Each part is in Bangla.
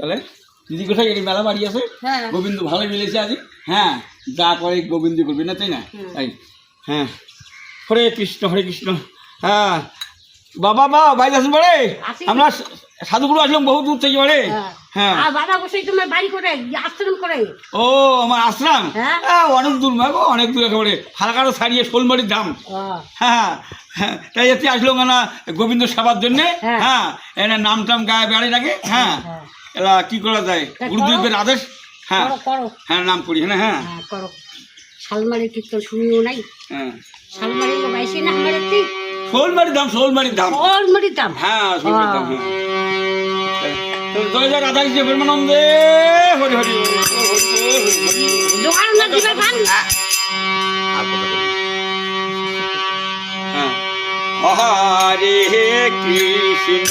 তাহলে দিদি কোথায়? গেলি মেলা বাড়ি আছে? হ্যাঁ। গোবিন্দ ভালো মিলেছে আজ? হ্যাঁ যা করে গোবিন্দ করবি না তাই না? তাই হ্যাঁ। হরে কৃষ্ণ হরে কৃষ্ণ। হ্যাঁ। বাবা মা বাইরে আসুন বাড়ে আমরা সাধুগুলো আসলাম বহু দূর থেকে বাড়ে হ্যাঁ। হ্যাঁ আর বাবা বসে তোমার বাড়ি করে আশ্রম করে। ও আমার আশ্রাম? হ্যাঁ। হ্যাঁ অনেক দূর মা গো অনেক দূর একেবারে। হালকারও ছাড়িয়ে শোলমারির দাম হ্যাঁ হ্যাঁ তাই এতে আসলো না গোবিন্দ সেবার জন্যে? হ্যাঁ। হ্যাঁ নাম টাম গায়ে বেড়ে লাগে হ্যাঁ। হ্যাঁ। এলা কি করা যায়? গুরুদেবের আদেশ? হ্যাঁ। হ্যাঁ নাম করি হ্যাঁ হ্যাঁ। হ্যাঁ করো। শালমারের কীর্তন শুনিও নাই? হ্যাঁ। শালমারের লোক না আমার শোলমারির দাম শোলমারির দাম দাম হ্যাঁ শোলমারির দাম হ্যাঁ। জয় জয় রাধা কৃষ্ণ প্রেমানন্দে হরি হরি। হরি হ্যাঁ। হরে কৃষ্ণ।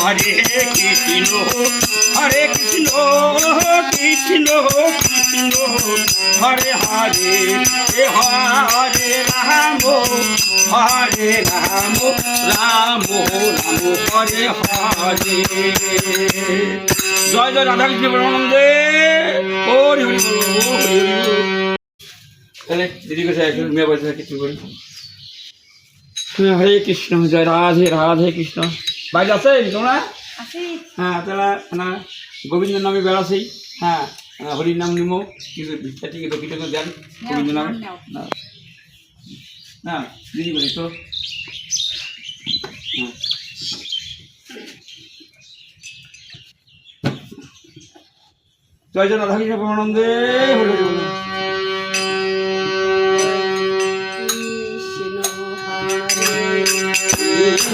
হরে কৃষ্ণ হরে কৃষ্ণ কৃষ্ণ কৃষ্ণ, হরে হরে হরে রাম হরে রাম রাম রাম, হরে হরে। জয় জয়, রাধা কৃষ্ণ, ব্রহ্মানন্দে, হরি হরি হরি তাহলে দিদি কোথায় একজন মেয়ে বলছে, কিছু বলি হরে কৃষ্ণ, জয়, রাধে রাধে কৃষ্ণ। বাইরে আছেন তোমরা? হ্যাঁ তারা না গোবিন্দের নামে বেড়াছেই হ্যাঁ হরির নাম নিমো। কিন্তু ভিক্ষা দক্ষিণ দেন গোবিন্দ নামে। না দিদি বলি তো। হ্যাঁ। জয় জয় রাধা কৃষ্ণ পরমানন্দে। হরি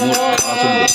মোট আচল্লিশ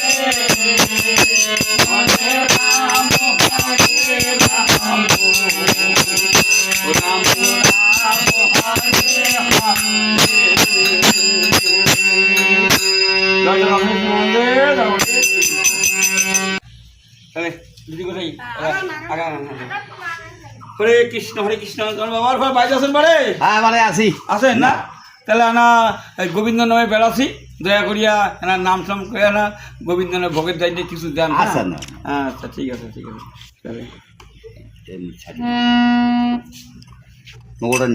হরে কৃষ্ণ হরে কৃষ্ণ। তোমার বাবার ঘর বাইরে আছেন বারে হ্যাঁ মানে আছি। আছেন না? তাহলে আনা গোবিন্দ নামে বেড়াছি। দয়া করিয়া এনার নাম টাম করে না গোবিন্দ নামে ভোগের দায়িত্বে কিছু দেন। হ্যাঁ? আচ্ছা, না। আচ্ছা ঠিক আছে ঠিক আছে। তাহলে।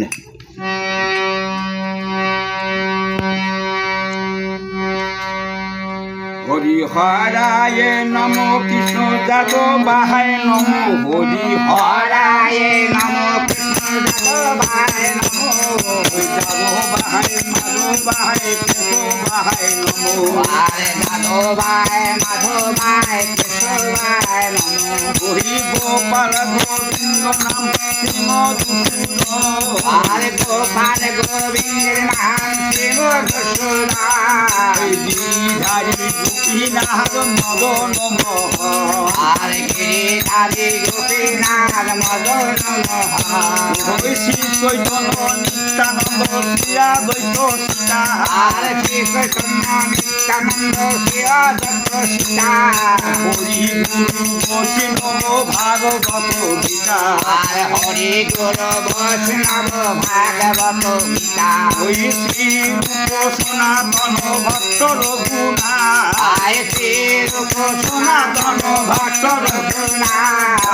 নে। হরি হরায় নম কৃষ্ণ যাদ বাহায় নম হরি হরায় নম কৃষ্ণ যাদ বাহায় নম যাদ বাহায় মাধব বাহায় বাহায় নম। দাদো মাধো ভাই গোপাল গোবিন্দ নাম আরে গোপাল গোবিন্দের নাম শিব যশোদা গোপীনাথ মদন আরে গোপীনাথ মদন শ্রী চৈতন্য নিত্যানন্দ শ্রীয়া দ্বৈত সীতা আরে শ্রী চৈতন্য নিত্যানন্দ শিব দত্ত সীতা হরি গুরু বৈষ্ণব ভাগবত গীতা হরি গুরু বৈষ্ণব ভাগবত ভক্ত রঘুনা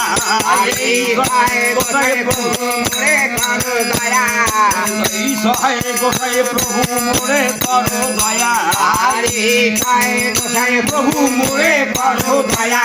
সহায় গোসাই প্রভু মোরে করো দয়া গোসাই প্রভু মোরে বড় দয়া প্রভু মোরে বড় দয়া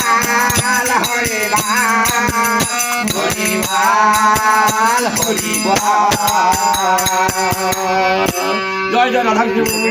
বাল হরে বাল হরে বাল হরি জয় জয় রাধা কৃষ্ণ